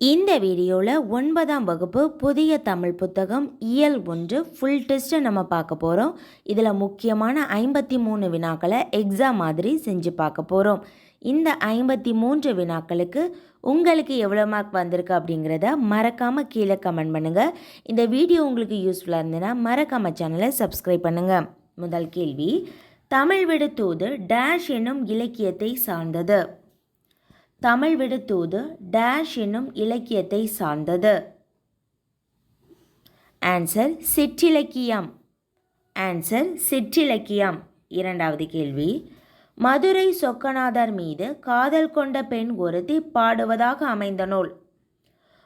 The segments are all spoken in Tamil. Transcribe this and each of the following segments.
இந்த வீடியோவில் ஒன்பதாம் வகுப்பு புதிய தமிழ் புத்தகம் இயல் ஒன்று ஃபுல் டெஸ்ட்டை நம்ம பார்க்க போகிறோம் இதில் முக்கியமான ஐம்பத்தி மூணு வினாக்களை எக்ஸாம் மாதிரி செஞ்சு பார்க்க போகிறோம் இந்த ஐம்பத்தி மூன்று வினாக்களுக்கு உங்களுக்கு எவ்வளோ மார்க் வந்திருக்கு அப்படிங்கிறத மறக்காமல் கீழே கமெண்ட் பண்ணுங்கள் இந்த வீடியோ உங்களுக்கு யூஸ்ஃபுல்லாக இருந்ததுன்னா மறக்காமல் சேனலை சப்ஸ்கிரைப் பண்ணுங்கள் முதல் கேள்வி தமிழ் விடு தூது டேஷ் என்னும் இலக்கியத்தை சார்ந்தது. தமிழ் விடுத்தூது டேஷ் என்னும் இலக்கியத்தை சார்ந்தது. ஆன்சர் சிற்றிலக்கியம். ஆன்சர் சிற்றிலக்கியம். இரண்டாவது கேள்வி. மதுரை சொக்கநாதர் மீது காதல் கொண்ட பெண் ஒருத்தி பாடுவதாக அமைந்த நூல்.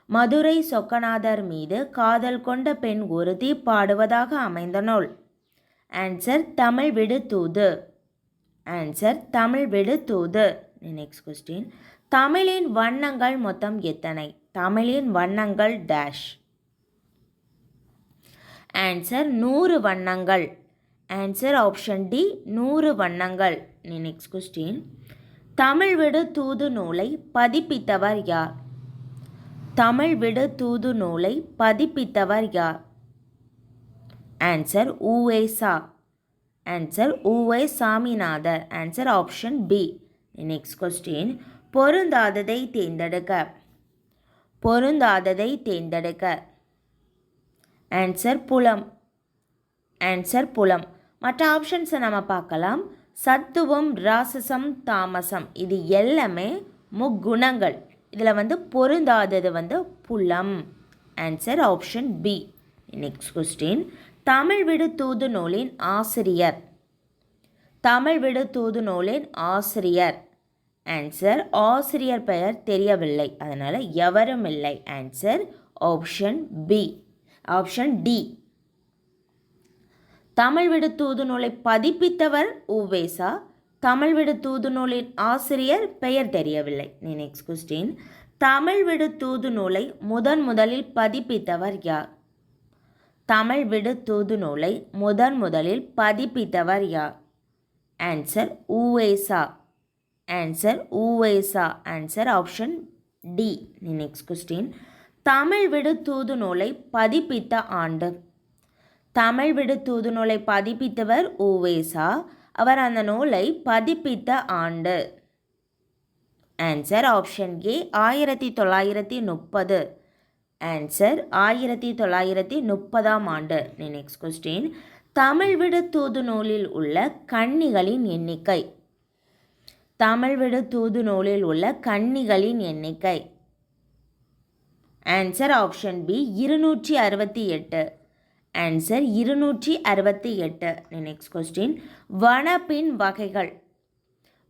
மதுரை சொக்கநாதர் மீது காதல் கொண்ட பெண் ஒருத்தி பாடுவதாக அமைந்த நூல். ஆன்சர் தமிழ் விடு தூது ஆன்சர் தமிழ் விடு தூது நெக்ஸ்ட் கொஸ்டின் தமிழின் வண்ணங்கள் மொத்தம் எத்தனை? தமிழின் வண்ணங்கள் டேஷ் ஆன்சர் நூறு வண்ணங்கள். ஆன்சர் ஆப்ஷன் டி நூறு வண்ணங்கள். நெக்ஸ்ட் கொஸ்டின் தமிழ் விடு தூது நூலை பதிப்பித்தவர் யார்? தமிழ் விடு தூது நூலை பதிப்பித்தவர் யார்? ஆன்சர் ஊவேசா answer U. Ve. Swaminathar. Answer option B next question பொருந்தாததை தேர்ந்தெடுக்க. பொருந்தாததை தேர்ந்தெடுக்க. ஆன்சர் புலம். ஆன்சர் புலம். மற்ற ஆப்ஷன்ஸை நம்ம பார்க்கலாம். சத்துவம் ராசசம் தாமசம். இது எல்லாமே முக்குணங்கள். இதில் வந்து பொருந்தாதது வந்து புலம். Answer option B next question Tamil Vidu Thoothu நூலின் ஆசிரியர். தமிழ் விடு தூது நூலின் ஆசிரியர். ஆன்சர் ஆசிரியர் பெயர் தெரியவில்லை. அதனால் எவரும் இல்லை. Answer option B option D Tamil Vidu Thoothu நூலை பதிப்பித்தவர் உவேசா. தமிழ் விடு தூது நூலின் ஆசிரியர் பெயர் தெரியவில்லை. நெக்ஸ்ட் கொஸ்டின் தமிழ் விடு தூது நூலை முதன் முதலில் பதிப்பித்தவர் யார்? தமிழ் விடு தூது நூலை முதன் முதலில் பதிப்பித்தவர் யார்? ஆன்சர் உவேசா. Answer ஊவைசா answer option D next question Tamil Vidu Thoothu நூலை பதிப்பித்த ஆண்டு தமிழ் விடு தூது நூலை பதிப்பித்தவர் ஊவேசா அவர் அந்த நூலை பதிப்பித்த ஆண்டு ஆன்சர் ஆப்ஷன் ஏ ஆயிரத்தி தொள்ளாயிரத்தி முப்பது ஆன்சர் ஆயிரத்தி தொள்ளாயிரத்தி முப்பதாம் ஆண்டு நெக்ஸ்ட் கொஸ்டின் தமிழ் விடு தூது நூலில் உள்ள கன்னிகளின் எண்ணிக்கை தமிழ்விடு தூது நூலில் உள்ள கன்னிகளின் எண்ணிக்கை. ஆன்சர் ஆப்ஷன் பி இருநூற்றி அறுபத்தி எட்டு. ஆன்சர் இருநூற்றி அறுபத்தி எட்டு. நெக்ஸ்ட் கொஸ்டின் வனப்பின் வகைகள்.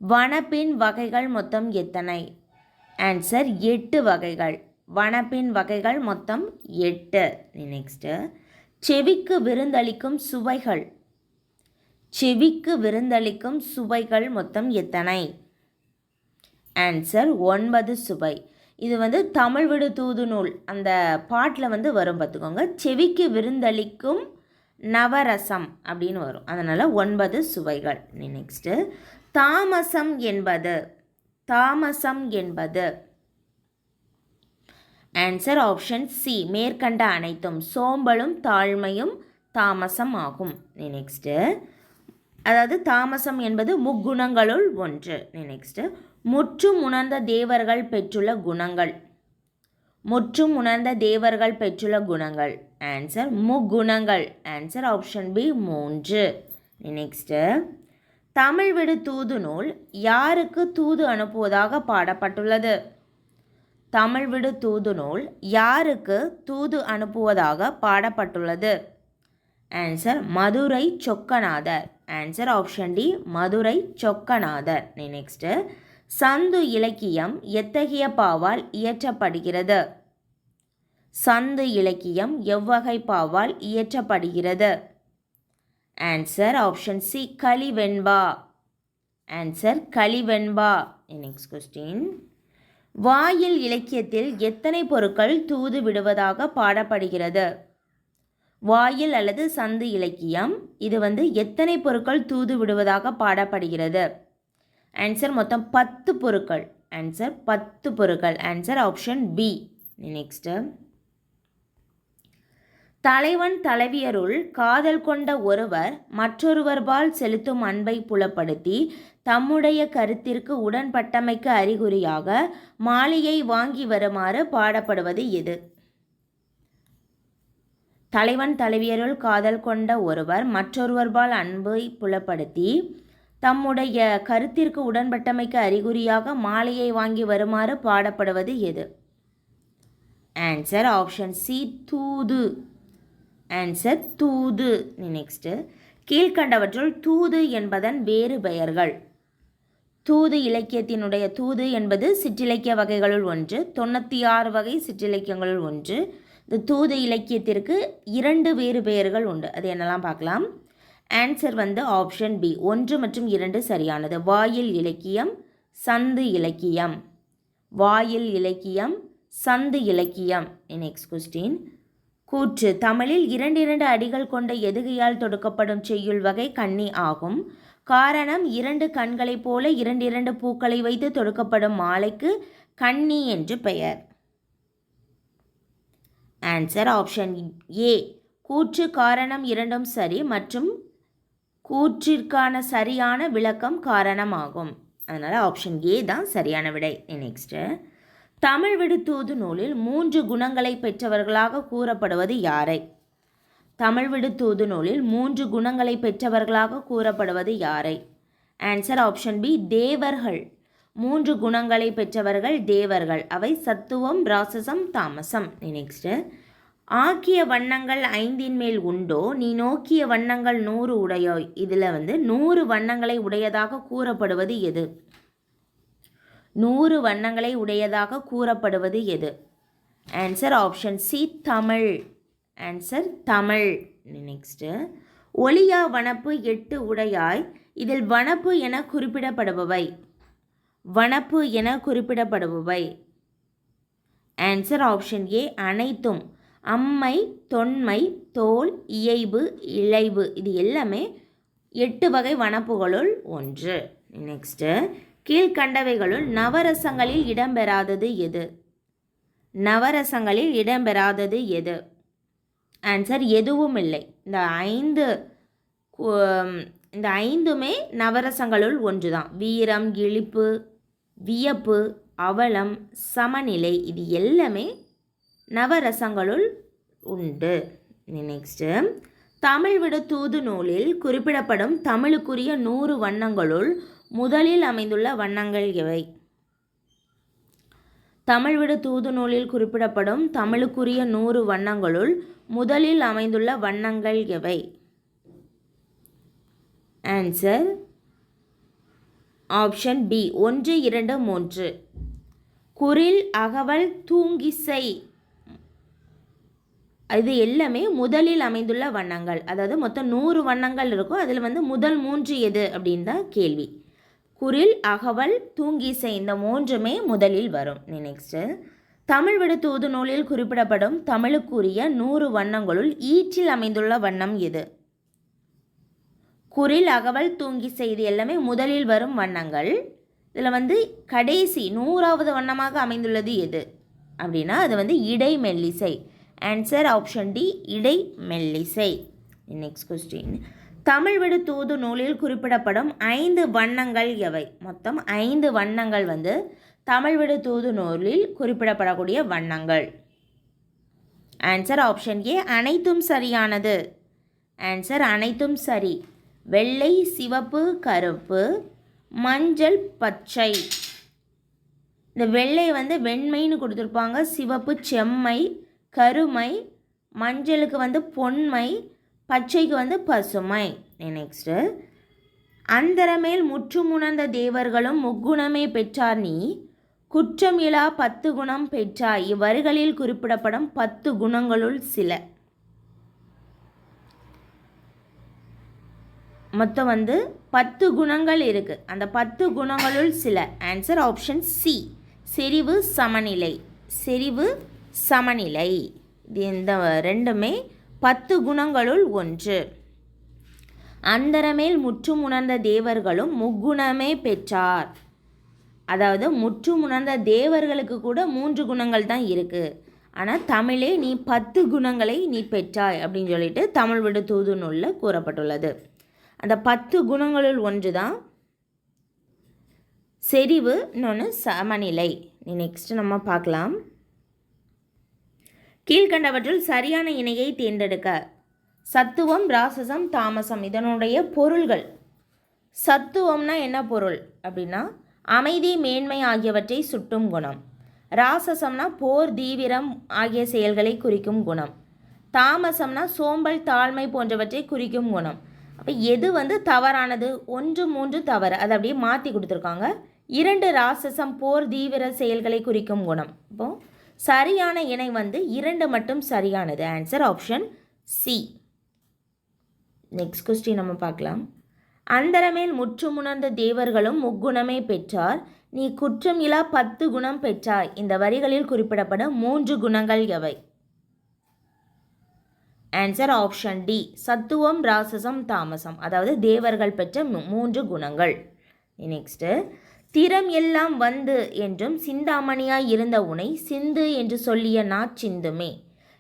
வனப்பின் வகைகள் மொத்தம் எத்தனை? ஆன்சர் எட்டு வகைகள். வனப்பின் வகைகள் மொத்தம் எட்டு. நெக்ஸ்ட்டு செவிக்கு விருந்தளிக்கும் சுவைகள். செவிக்கு விருந்தளிக்கும் சுவைகள் மொத்தம் எத்தனை? ஆன்சர் ஒன்பது சுவை. இது வந்து தமிழ் விடு தூது நூல். அந்த பாட்டில் வந்து வரும் பார்த்துக்கோங்க. செவிக்கு விருந்தளிக்கும் நவரசம் அப்படின்னு வரும். அதனால் ஒன்பது சுவைகள். நெக்ஸ்ட்டு தாமசம் என்பது. தாமசம் என்பது. ஆன்சர் ஆப்ஷன் சி மேற்கண்ட அனைத்தும் சோம்பலும் தாழ்மையும் தாமசம் ஆகும். நெக்ஸ்ட்டு அதாவது தாமசம் என்பது முக்குணங்களுள் ஒன்று. நெக்ஸ்ட்டு முற்றும் உணர்ந்த தேவர்கள் பெற்றுள்ள குணங்கள். முற்றும் உணர்ந்த தேவர்கள் பெற்றுள்ள குணங்கள். ஆன்சர் முக்குணங்கள். ஆன்சர் ஆப்ஷன் பி மூன்று. நெக்ஸ்ட்டு தமிழ் விடு தூது நூல் யாருக்கு தூது அனுப்புவதாக பாடப்பட்டுள்ளது? தமிழ் விடு தூது நூல் யாருக்கு தூது அனுப்புவதாக பாடப்பட்டுள்ளது? Answer Madurai Chokkanathar answer option D Madurai Chokkanathar next சந்து இலக்கியம் எத்தகைய பாவால் இயற்றப்படுகிறது சந்து இலக்கியம் எவ்வகை பாவால் இயற்றப்படுகிறது ஆன்சர் ஆப்ஷன் சி களிவெண்பா ஆன்சர் களிவெண்பா நெக்ஸ்ட் கொஸ்டின் வாயில் இலக்கியத்தில் எத்தனை பொருட்கள் தூது விடுவதாக பாடப்படுகிறது? வாயில் அல்லது சந்து இலக்கியம். இது வந்து எத்தனை பொருட்கள் தூது விடுவதாக பாடப்படுகிறது? ஆன்சர் மொத்தம் பத்து பொருட்கள். ஆன்சர் பத்து பொருட்கள். ஆன்சர் ஆப்ஷன் பி நெக்ஸ்ட்டு தலைவன் தலைவியருள் காதல் கொண்ட ஒருவர் மற்றொருவர்பால் செலுத்தும் அன்பை புலப்படுத்தி தம்முடைய கருத்திற்கு உடன்பட்டமைக்கு அறிகுறியாக மாலையை வாங்கி வருமாறு பாடப்படுவது எது? தலைவன் தலைவியருள் காதல் கொண்ட ஒருவர் மற்றொருவர்பால் அன்பை புலப்படுத்தி தம்முடைய கருத்திற்கு உடன்பட்டமைக்கு அறிகுறியாக மாலையை வாங்கி வருமாறு பாடப்படுவது எது? ஆன்சர் ஆப்ஷன் சி தூது. ஆன்சர் தூது. நெக்ஸ்ட்டு கீழ்கண்டவற்றுள் தூது என்பதன் வேறு பெயர்கள். தூது இலக்கியத்தினுடைய தூது என்பது சிற்றிலக்கிய வகைகளுள் ஒன்று தொண்ணூற்றி ஆறு வகை சிற்றிலக்கியங்களுள் ஒன்று இந்த தூது இலக்கியத்திற்கு இரண்டு வேறு பெயர்கள் உண்டு. அது என்னெல்லாம் பார்க்கலாம்? ஆன்சர் வந்து ஆப்ஷன் பி ஒன்று மற்றும் இரண்டு சரியானது. வாயில் இலக்கியம் சந்து இலக்கியம். வாயில் இலக்கியம் சந்து இலக்கியம். நெக்ஸ்ட் கொஸ்டின் கூற்று. தமிழில் இரண்டு இரண்டு அடிகள் கொண்ட எதுகையால் தொடுக்கப்படும் செய்யுள் வகை கண்ணி ஆகும். காரணம் இரண்டு கண்களைப் போல இரண்டு இரண்டு பூக்களை வைத்து தொடுக்கப்படும் மாலைக்கு கன்னி என்று பெயர். ஆன்சர் ஆப்ஷன் ஏ கூற்று காரணம் இரண்டும் சரி மற்றும் கூற்றிற்கான சரியான விளக்கம் காரணமாகும். அதனால் ஆப்ஷன் ஏ தான் சரியான விடை. நெக்ஸ்ட்டு தமிழ் விடுத்தூது நூலில் மூன்று குணங்களை பெற்றவர்களாக கூறப்படுவது யாரை? தமிழ் விடுத்தூது நூலில் மூன்று குணங்களை பெற்றவர்களாக கூறப்படுவது யாரை? ஆன்சர் ஆப்ஷன் பி தேவர்கள். மூன்று குணங்களை பெற்றவர்கள் தேவர்கள். அவை சத்துவம் ராசசம் தாமசம். நெக்ஸ்ட்டு ஆக்கிய வண்ணங்கள் ஐந்தின் மேல் உண்டோ நீ நோக்கிய வண்ணங்கள் நூறு உடையோ இதில் வந்து நூறு வண்ணங்களை உடையதாக கூறப்படுவது எது? நூறு வண்ணங்களை உடையதாக கூறப்படுவது எது? Answer option C Tamil. Answer Tamil. Next ஒளியா வனப்பு எட்டு உடையாய். இதில் வனப்பு என குறிப்பிடப்படுபவை. வனப்பு என குறிப்பிடப்படுபவை. ஆன்சர் ஆப்ஷன் ஏ அனைத்தும் அம்மை தொன்மை தோல் இயைபு இழைவு இது எல்லாமே எட்டு வகை வனப்புகளுள் ஒன்று. நெக்ஸ்ட்டு கீழ்கண்டவைகளுள் நவரசங்களில் இடம்பெறாதது எது? நவரசங்களில் இடம்பெறாதது எது? ஆன்சர் எதுவும் இல்லை. இந்த ஐந்து இந்த ஐந்துமே நவரசங்களுள் ஒன்று தான் வீரம் இழிப்பு வியப்பு அவலம் சமநிலை இது எல்லாமே நவரசங்களுள் உண்டு. நெக்ஸ்ட்டு தமிழ் விட தூது நூலில் குறிப்பிடப்படும் தமிழுக்குரிய நூறு வண்ணங்களுள் முதலில் அமைந்துள்ள வண்ணங்கள் எவை தமிழ் விட தூது நூலில் குறிப்பிடப்படும் தமிழுக்குரிய நூறு வண்ணங்களுள் முதலில் அமைந்துள்ள வண்ணங்கள் எவை ஆன்சர் ஆப்ஷன் பி ஒன்று இரண்டு மூன்று. குரில் அகவல் தூங்கிசை. இது எல்லாமே முதலில் அமைந்துள்ள வண்ணங்கள். அதாவது மொத்தம் நூறு வண்ணங்கள் இருக்கும் அதில் வந்து முதல் மூன்று எது அப்படின்னு தான் கேள்வி. குரில் அகவல் தூங்கிசை இந்த மூன்றுமே முதலில் வரும். நெக்ஸ்ட்டு தமிழ் விடு தூது நூலில் குறிப்பிடப்படும் தமிழுக்குரிய நூறு வண்ணங்களுள் ஈற்றில் அமைந்துள்ள வண்ணம் எது? குரில் அகவல் தூங்கி செய்தி எல்லாமே முதலில் வரும் வண்ணங்கள். இதில் வந்து கடைசி நூறாவது வண்ணமாக அமைந்துள்ளது எது? அப்படின்னா அது வந்து இடை மெல்லிசை. ஆன்சர் ஆப்ஷன் டி இடை மெல்லிசை. நெக்ஸ்ட் கொஸ்டின் தமிழ் விடு தூது நூலில் குறிப்பிடப்படும் ஐந்து வண்ணங்கள் எவை? மொத்தம் ஐந்து வண்ணங்கள் வந்து தமிழ் விடு தூது நூலில் குறிப்பிடப்படக்கூடிய வண்ணங்கள். ஆன்சர் ஆப்ஷன் ஏ அனைத்தும் சரியானது. ஆன்சர் அனைத்தும் சரி. வெள்ளை சிவப்பு கருப்பு மஞ்சள் பச்சை. இந்த வெள்ளை வந்து வெண்மைன்னு கொடுத்துருப்பாங்க. சிவப்பு செம்மை கருமை மஞ்சளுக்கு வந்து பொன்மை பச்சைக்கு வந்து பசுமை. நெக்ஸ்ட்டு அந்தரமேல் முற்றுமுணர்ந்த தேவர்களும் முக்குணமே பெற்றார் நீ. குற்றமிலா பத்து குணம் பெற்றாய். இவ்வரிகளில் குறிப்பிடப்படும் பத்து குணங்களுள் சில. மொத்தம் வந்து பத்து குணங்கள் இருக்குது அந்த பத்து குணங்களுள் சில. ஆன்சர் ஆப்ஷன் சி செறிவு சமநிலை. செறிவு சமநிலை. இது இந்த ரெண்டுமே பத்து குணங்களுள் ஒன்று. அந்தரமேல் முற்றும் உணர்ந்த தேவர்களும் முக்குணமே பெற்றார். அதாவது முற்றும் உணர்ந்த தேவர்களுக்கு கூட மூன்று குணங்கள் தான் இருக்குது ஆனால் தமிழே நீ பத்து குணங்களை நீ பெற்றாய் அப்படின்னு சொல்லிட்டு தமிழ் விடு தூது நூலில் கூறப்பட்டுள்ளது. அந்த பத்து குணங்களுள் ஒன்று தான் செறிவு இன்னொன்று சமநிலை. நெக்ஸ்ட் நம்ம பார்க்கலாம். கீழ்கண்டவற்றில் சரியான இணையை தேர்ந்தெடுக்க. சத்துவம் ராசசம் தாமசம் இதனுடைய பொருள்கள். சத்துவம்னா என்ன பொருள்? அப்படின்னா அமைதி மேன்மை ஆகியவற்றை சுட்டும் குணம். ராசசம்னா போர் தீவிரம் ஆகிய செயல்களை குறிக்கும் குணம். தாமசம்னா சோம்பல் தாழ்மை போன்றவற்றை குறிக்கும் குணம். எது வந்து தவறானது? ஒன்று மூன்று தவறு. அதை அப்படியே மாற்றி கொடுத்துருக்காங்க. இரண்டு ராசசம் போர் தீவிர செயல்களை குறிக்கும் குணம். இப்போ சரியான இணை வந்து இரண்டு மட்டும் சரியானது. Answer option C next question நம்ம பார்க்கலாம். அந்தரமேல் முற்றுமுணர்ந்த தேவர்களும் முக்குணமே பெற்றார். நீ குற்றம் இலா பத்து குணம் பெற்றாய். இந்த வரிகளில் குறிப்பிடப்படும் மூன்று குணங்கள் எவை? ஆன்சர் ஆப்ஷன் டி சத்துவம் ராசசம் தாமசம். அதாவது தேவர்கள் பெற்ற மூன்று குணங்கள். நெக்ஸ்ட்டு திறம் எல்லாம் வந்து என்றும் சிந்தாமணியாய் இருந்த உனை சிந்து என்று சொல்லிய நாச்சிந்துமே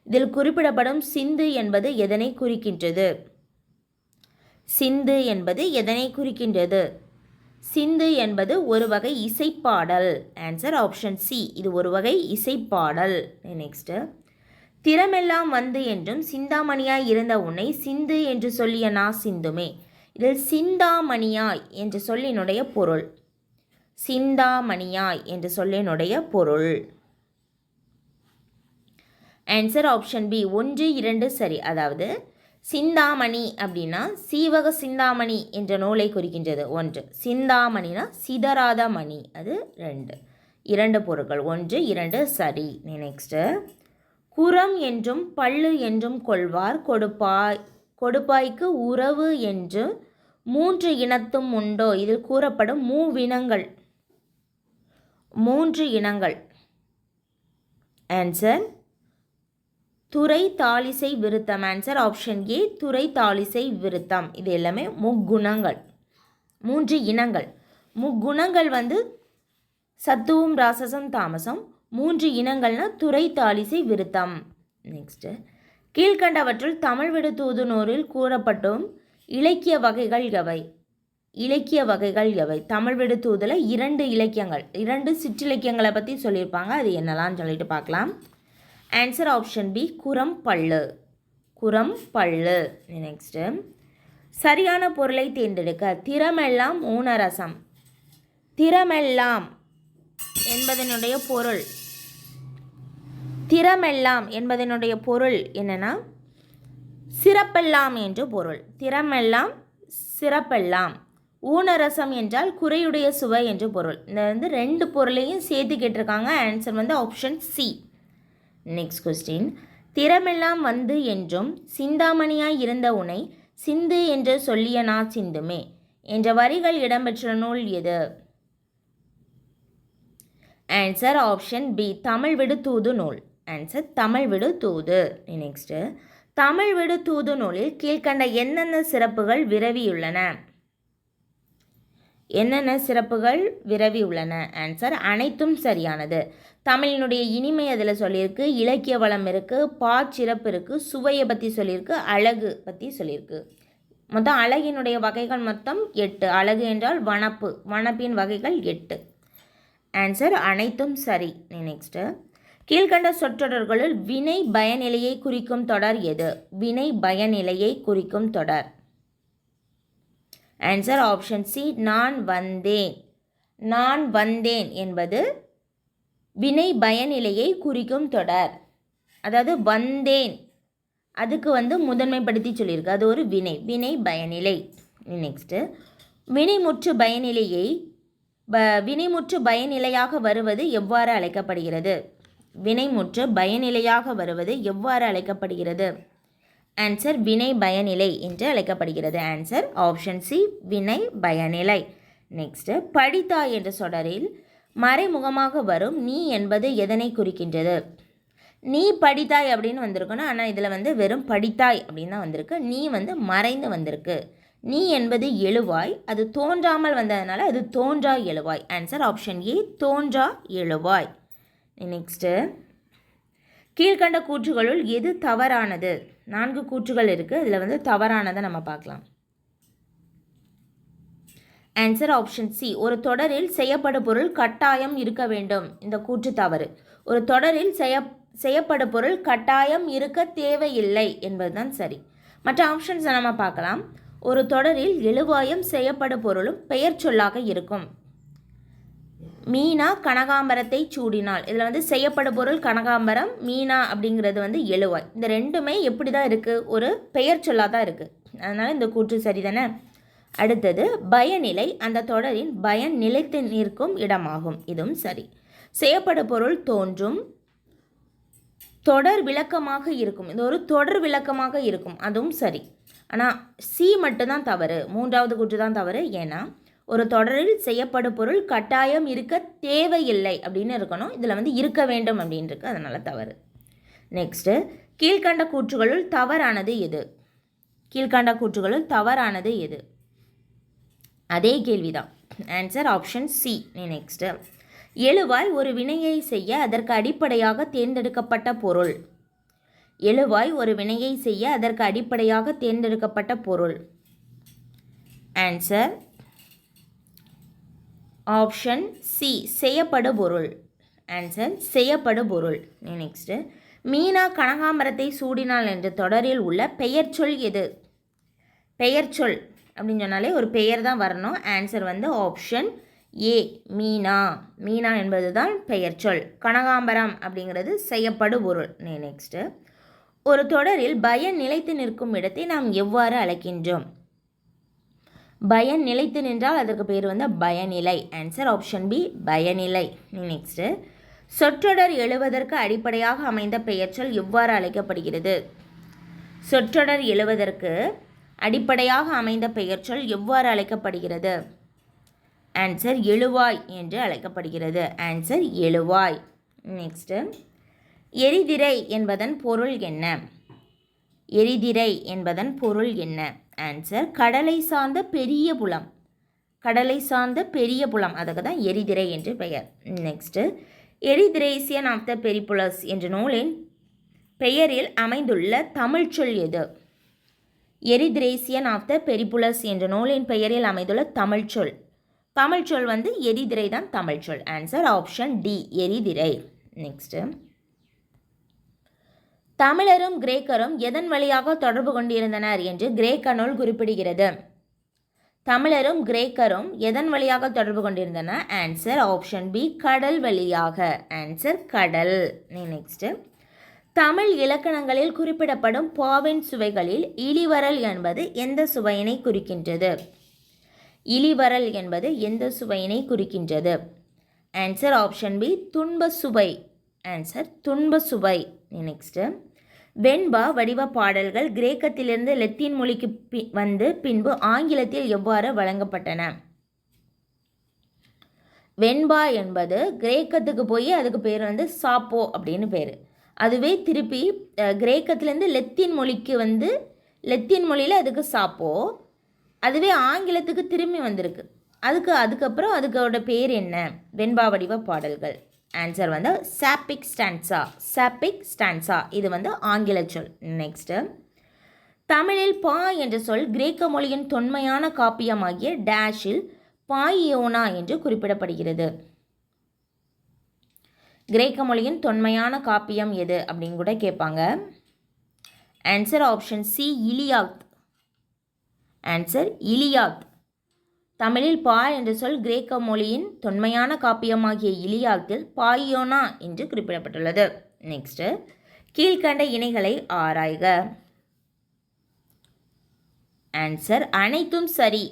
இதில் குறிப்பிடப்படும் சிந்து என்பது எதனை குறிக்கின்றது? சிந்து என்பது எதனை குறிக்கின்றது? சிந்து என்பது ஒரு வகை இசைப்பாடல். ஆன்சர் ஆப்ஷன் சி இது ஒரு வகை இசைப்பாடல். நெக்ஸ்ட்டு திறமெல்லாம் வந்து என்றும் சிந்தாமணியாய் இருந்த உன்னை சிந்து என்று சொல்லிய நா சிந்துமே. இதில் சிந்தாமணியாய் என்ற சொல்லினுடைய பொருள். சிந்தாமணியாய் என்ற சொல்லினுடைய பொருள். ஆன்சர் ஆப்ஷன் பி ஒன்று இரண்டு சரி. அதாவது சிந்தாமணி அப்படின்னா சீவக சிந்தாமணி என்ற நூலை குறிக்கின்றது. ஒன்று சிந்தாமணினா சிதறாத மணி. அது ரெண்டு. இரண்டு பொருட்கள். ஒன்று இரண்டு சரி. நெக்ஸ்ட்டு குரம் என்றும் பள்ளு என்றும் கொள்வார் கொடுப்பாய் கொடுப்பாய்க்கு உறவு என்று மூன்று இனத்தும் உண்டோ? இதில் கூறப்படும் மூவினங்கள் மூன்று இனங்கள். ஆன்சர் துறை தாளிசை விருத்தம். ஆன்சர் ஆப்ஷன் ஏ துறை தாளிசை விருத்தம். இது எல்லாமே முக்குணங்கள். மூன்று இனங்கள். முக்குணங்கள் வந்து சத்துவம் ராசசம் தாமசம். மூன்று இனங்கள்னா துறை தாலிசை விருத்தம். நெக்ஸ்ட்டு கீழ்கண்டவற்றுள் தமிழ் விடு தூதுனூரில் கூறப்பட்டும் இலக்கிய வகைகள் எவை? இலக்கிய வகைகள் எவை? தமிழ் விடு தூதில் இரண்டு இலக்கியங்கள் இரண்டு சிற்றிலக்கியங்களை பற்றி சொல்லியிருப்பாங்க. அது என்னலாம் சொல்லிட்டு பார்க்கலாம். ஆன்சர் ஆப்ஷன் பி குரம் பல்லு. குரம் பல்லு. நெக்ஸ்ட்டு சரியான பொருளை தேர்ந்தெடுக்க திறமெல்லாம் ஊனரசம். திறமெல்லாம் என்பதனுடைய பொருள் திறமெல்லாம் என்பதனுடைய பொருள் என்னன்னா சிறப்பெல்லாம் என்று பொருள். திறமெல்லாம் சிறப்பெல்லாம். ஊனரசம் என்றால் குறையுடைய சுவை என்று பொருள். இந்த வந்து ரெண்டு பொருளையும் சேர்த்து கேட்டிருக்காங்க. ஆன்சர் வந்து ஆப்ஷன் சி நெக்ஸ்ட் கொஸ்டின் திறமெல்லாம் வந்து என்றும் சிந்தாமணியாய் இருந்த உனை சிந்து என்று சொல்லிய நா சிந்துமே என்ற வரிகள் இடம்பெற்ற நூல் எது? ஆன்சர் ஆப்ஷன் பி தமிழ் விடு தூது நூல். ஆன்சர் தமிழ் விடு தூது. நெக்ஸ்ட்டு தமிழ் விடு தூது நூலில் கீழ்க்கண்ட என்னென்ன சிறப்புகள் விரவியுள்ளன என்னென்ன சிறப்புகள் விரவி உள்ளன? ஆன்சர் அனைத்தும் சரியானது. தமிழினுடைய இனிமை அதில் சொல்லியிருக்கு இலக்கிய வளம் இருக்குது பாச்சிறப்பு இருக்குது சுவையை பற்றி சொல்லியிருக்கு அழகு பற்றி சொல்லியிருக்கு. மொத்தம் அழகினுடைய வகைகள் மொத்தம் எட்டு. அழகு என்றால் வனப்பு. வனப்பின் வகைகள் எட்டு. ஆன்சர் அனைத்தும் சரி. நெக்ஸ்ட்டு கீழ்கண்ட சொற்றொடர்களுள் வினை பயநிலையை குறிக்கும் தொடர் எது? வினை பயநிலையை குறிக்கும் தொடர். ஆன்சர் ஆப்ஷன் சி நான் வந்தேன். நான் வந்தேன் என்பது வினை பயநிலையை குறிக்கும் தொடர். அதாவது வந்தேன். அதுக்கு வந்து முதன்மைப்படுத்தி சொல்லியிருக்கு. அது ஒரு வினை. வினை பயநிலை நெக்ஸ்ட்டு வினைமுற்று பயனிலையை ப வினைமுற்று பயனிலையாக வருவது எவ்வாறு அழைக்கப்படுகிறது? வினைமுற்று பயனிலையாக வருவது எவ்வாறு அழைக்கப்படுகிறது? ஆன்சர் வினை பயனிலை என்று அழைக்கப்படுகிறது. ஆன்சர் ஆப்ஷன் சி வினை பயனிலை. நெக்ஸ்ட்டு படித்தாய் என்ற தொடரில் மறைமுகமாக வரும் நீ என்பது எதனை குறிக்கின்றது? நீ படித்தாய் அப்படின்னு வந்திருக்கணும். ஆனால் இதில் வந்து வெறும் படித்தாய் அப்படின்னு தான் வந்திருக்கு. நீ வந்து மறைந்து வந்திருக்கு. நீ என்பது எழுவாய். அது தோன்றாமல் வந்ததுனால அது தோன்றா எழுவாய். ஆன்சர் ஆப்ஷன் ஏ தோன்றா எழுவாய். நெக்ஸ்ட்டு கீழ்கண்ட கூற்றுகளுள் எது தவறானது? நான்கு கூற்றுகள் இருக்குது அதில் வந்து தவறானதை நம்ம பார்க்கலாம். ஆன்சர் ஆப்ஷன் சி ஒரு தொடரில் செய்யப்படும் பொருள் கட்டாயம் இருக்க வேண்டும். இந்த கூற்று தவறு. ஒரு தொடரில் செய்ய செய்யப்படும் பொருள் கட்டாயம் இருக்க தேவையில்லை என்பதுதான் சரி. மற்ற ஆப்ஷன்ஸை நம்ம பார்க்கலாம். ஒரு தொடரில் எழுவாயம் செய்யப்படும் பொருளும் பெயர் சொல்லாக இருக்கும். மீனா கனகாம்பரத்தை சூடினாள். இதில் வந்து செய்யப்படும் பொருள் கனகாம்பரம் மீனா அப்படிங்கிறது வந்து எழுவாய். இந்த ரெண்டுமே எப்படி தான் இருக்குது ஒரு பெயர் சொல்லாக தான் இருக்குது அதனால் இந்த கூற்று சரிதானே? அடுத்தது பயநிலை அந்த தொடரின் பயன் நிலைத்து நிற்கும் இடமாகும். இதுவும் சரி. செய்யப்படும் பொருள் தோன்றும் தொடர் விளக்கமாக இருக்கும். இது ஒரு தொடர் விளக்கமாக இருக்கும். அதுவும் சரி. ஆனால் சி மட்டும்தான் தவறு. மூன்றாவது கூற்று தான் தவறு. ஏன்னா ஒரு தொடரில் செய்யப்படும் பொருள் கட்டாயம் இருக்க தேவையில்லை அப்படின்னு இருக்கணும். இதில் வந்து இருக்க வேண்டும் அப்படின்னு அதனால் தவறு. நெக்ஸ்ட்டு கீழ்கண்ட கூற்றுகளுள் தவறானது எது? கீழ்கண்ட கூற்றுகளுள் தவறானது எது? அதே கேள்விதான். ஆன்சர் ஆப்ஷன் சி நெக்ஸ்ட்டு எழுவாய் ஒரு வினையை செய்ய அதற்கு அடிப்படையாக தேர்ந்தெடுக்கப்பட்ட பொருள். எழுவாய் ஒரு வினையை செய்ய அதற்கு அடிப்படையாக தேர்ந்தெடுக்கப்பட்ட பொருள். ஆன்சர் ஆப்ஷன் சி செய்யப்படு பொருள் ஆன்சர் செய்யப்படு பொருள் நெக்ஸ்ட்டு மீனா கனகாம்பரத்தை சூடினாள் என்ற தொடரில் உள்ள பெயர் சொல் எது? பெயர் சொல் அப்படின்னு சொன்னாலே ஒரு பெயர் தான் வரணும். ஆன்சர் வந்து ஆப்ஷன் ஏ மீனா. மீனா என்பது தான் பெயர் சொல். கனகாம்பரம் அப்படிங்கிறது செய்யப்படு பொருள் நெக்ஸ்ட்டு ஒரு தொடரில் பயன் நிலைத்து நிற்கும் இடத்தை நாம் எவ்வாறு அழைக்கின்றோம்? பயன் நிலைத்து நின்றால் அதற்கு பேர் வந்து பயனிலை. ஆன்சர் ஆப்ஷன் பி பயனிலை. நெக்ஸ்ட்டு சொற்றொடர் எழுவதற்கு அடிப்படையாக அமைந்த பெயர்ச்சொல் எவ்வாறு அழைக்கப்படுகிறது. சொற்றொடர் எழுவதற்கு அடிப்படையாக அமைந்த பெயர்ச்சொல் எவ்வாறு அழைக்கப்படுகிறது. ஆன்சர் எழுவாய் என்று அழைக்கப்படுகிறது. ஆன்சர் எழுவாய். நெக்ஸ்ட்டு எரிதிரை என்பதன் பொருள் என்ன? எரிதிரை என்பதன் பொருள் என்ன? ஆன்சர் கடலை சார்ந்த பெரிய புலம். கடலை சார்ந்த பெரிய புலம். அதுக்கு தான் எரிதிரை என்று பெயர். நெக்ஸ்ட்டு எரிதிரேசியன் ஆஃப் த பெரிபுலஸ் என்ற நூலின் பெயரில் அமைந்துள்ள தமிழ்ச்சொல் எது? எரிதிரேசியன் ஆஃப் த பெரிபுலஸ் என்ற நூலின் பெயரில் அமைந்துள்ள தமிழ்ச்சொல் தமிழ்ச்சொல் வந்து எரிதிரை தான் தமிழ்ச்சொல் ஆன்சர் ஆப்ஷன் டி எரிதிரை. நெக்ஸ்ட்டு தமிழரும் கிரேக்கரும் எதன் வழியாக தொடர்பு கொண்டிருந்தனர் என்று கிரேக்க நூல் குறிப்பிடுகிறது. தமிழரும் கிரேக்கரும் எதன் வழியாக தொடர்பு கொண்டிருந்தன? ஆன்சர் ஆப்ஷன் பி கடல் வழியாக. ஆன்சர் கடல். நெக்ஸ்ட்டு தமிழ் இலக்கணங்களில் குறிப்பிடப்படும் பாவின் சுவைகளில் இளிவரல் என்பது எந்த சுவையினை குறிக்கின்றது? இளிவரல் என்பது எந்த சுவையினை குறிக்கின்றது? ஆன்சர் ஆப்ஷன் பி துன்ப சுவை. ஆன்சர் துன்ப சுவை. நெக்ஸ்ட்டு வெண்பா வடிவ பாடல்கள் கிரேக்கத்திலிருந்து லத்தீன் மொழிக்கு பி வந்து பின்பு ஆங்கிலத்தில் எவ்வாறு வழங்கப்பட்டன? வெண்பா என்பது கிரேக்கத்துக்கு போய் அதுக்கு பேர் வந்து சாப்போ அப்படின்னு பேர். அதுவே திருப்பி கிரேக்கத்துலேருந்து லத்தீன் மொழிக்கு வந்து லத்தீன் மொழியில் அதுக்கு சாப்போ அதுவே ஆங்கிலத்துக்கு திரும்பி வந்திருக்கு. அதுக்கு அதுக்கப்புறம் அதுக்கோட பேர் என்ன? வெண்பா வடிவ பாடல்கள். ஆன்சர் வந்து சாப்பிக் ஸ்டான்சா சாப்பிக் ஸ்டான்சா இது வந்து ஆங்கில சொல். நெக்ஸ்ட்டு தமிழில் பா என்ற சொல் கிரேக்க மொழியின் தொன்மையான காப்பியமாகிய டேஷில் பாயியோனா என்று குறிப்பிடப்படுகிறது. கிரேக்க மொழியின் தொன்மையான காப்பியம் எது அப்படின்னு கூட கேட்பாங்க. Answer option C Iliad. Answer Iliad. தமிழில் பா என்ற சொல் கிரேக்க மொழியின் தொன்மையான காப்பியமாகிய இலியாத்தில் பாயோனா என்று குறிப்பிடப்பட்டுள்ளது. நெக்ஸ்ட்டு கீழ்கண்ட இணைகளை ஆராய்க. ஆன்சர் அனைத்தும் சரி.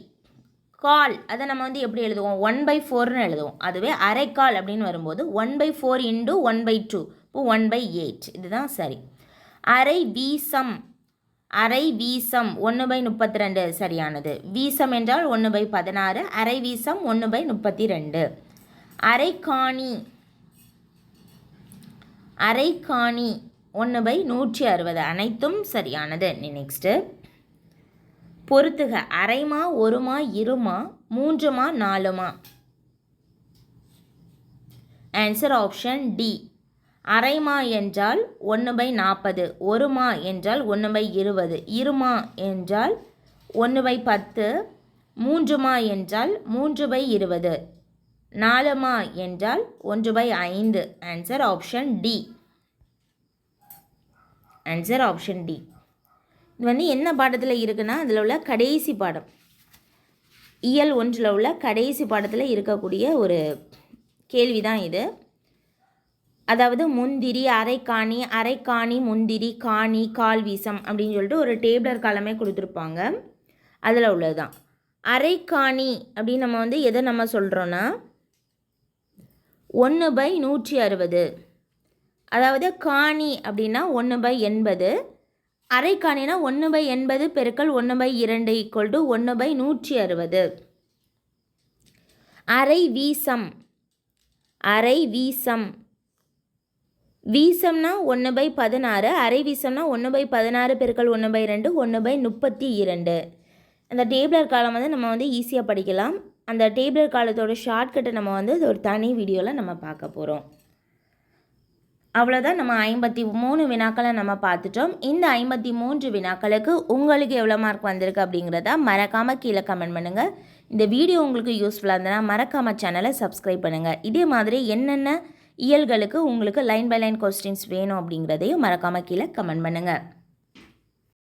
கால் அதை நம்ம வந்து எப்படி எழுதுவோம்? ஒன் பை ஃபோர்னு எழுதுவோம். அதுவே அரைக்கால் அப்படின்னு வரும்போது one by four into one by two இப்போ ஒன் பை எயிட் இதுதான் சரி. அரை வீசம். அரை வீசம் ஒன்று பை முப்பத்தி ரெண்டு சரியானது. வீசம் என்றால் ஒன்று பை பதினாறு அரை வீசம் ஒன்று பை முப்பத்தி ரெண்டு அரைக்காணி அரைக்காணி ஒன்று பை நூற்றி அறுபது. அனைத்தும் சரியானது. நெக்ஸ்ட்டு பொறுத்துக அரைமா ஒருமா இருமா மூன்றுமா நாலுமா ஆன்சர் ஆப்ஷன் டி அரைமா என்றால் ஒன்று பை நாற்பது ஒரு மா என்றால் ஒன்று பை இருபது இருமா என்றால் ஒன்று பை பத்து மூன்று மா என்றால் மூன்று பை இருபது நாலு மா என்றால் ஒன்று பை ஐந்து. Answer option D answer option D இது வந்து என்ன பாடத்தில் இருக்குன்னா அதில் உள்ள கடைசி பாடம். இயல் ஒன்றில் உள்ள கடைசி பாடத்தில் இருக்கக்கூடிய ஒரு கேள்வி தான் இது. அதாவது முந்திரி அரைக்காணி அரைக்காணி முந்திரி காணி கால் வீசம் அப்படின்னு சொல்லிட்டு ஒரு டேபிளர் காலமே கொடுத்துருப்பாங்க. அதில் உள்ளது தான் அரைக்காணி அப்படின்னு நம்ம வந்து எதை நம்ம சொல்கிறோன்னா ஒன்று பை நூற்றி அறுபது. அதாவது காணி அப்படின்னா ஒன்று பை எண்பது. அரைக்காணினா ஒன்று பை எண்பது பெருக்கள் ஒன்று பை இரண்டு ஈக்குவல் டு ஒன்று பை நூற்றி அறுபது. அரை வீசம். அரை வீசம். வீசம்னா ஒன்று பை பதினாறு அரை வீசம்னா ஒன்று பை பதினாறு பெருக்கள் ஒன்று பை ரெண்டு ஒன்று பை முப்பத்தி இரண்டு. அந்த டேபிளர் காலம் வந்து நம்ம வந்து ஈஸியாக படிக்கலாம். அந்த டேபிளர் காலத்தோட ஷார்ட்கட்டை நம்ம வந்து ஒரு தனி வீடியோவில் நம்ம பார்க்க போகிறோம் அவ்வளோதான் நம்ம ஐம்பத்தி மூணு வினாக்களை நம்ம பார்த்துட்டோம். இந்த ஐம்பத்தி மூன்று வினாக்களுக்கு உங்களுக்கு எவ்வளோ மார்க் வந்திருக்கு அப்படிங்கிறத மறக்காமல் கீழே கமெண்ட் பண்ணுங்கள் இந்த வீடியோ உங்களுக்கு யூஸ்ஃபுல்லாக இருந்ததுன்னா மறக்காமல் சேனலை சப்ஸ்கிரைப் பண்ணுங்கள் இதே மாதிரி என்னென்ன இயல்களுக்கு உங்களுக்கு லைன் பை லைன் கொஸ்டின்ஸ் வேணும் அப்படிங்கிறதையும் மறக்காமல் கீழே கமெண்ட் பண்ணுங்கள்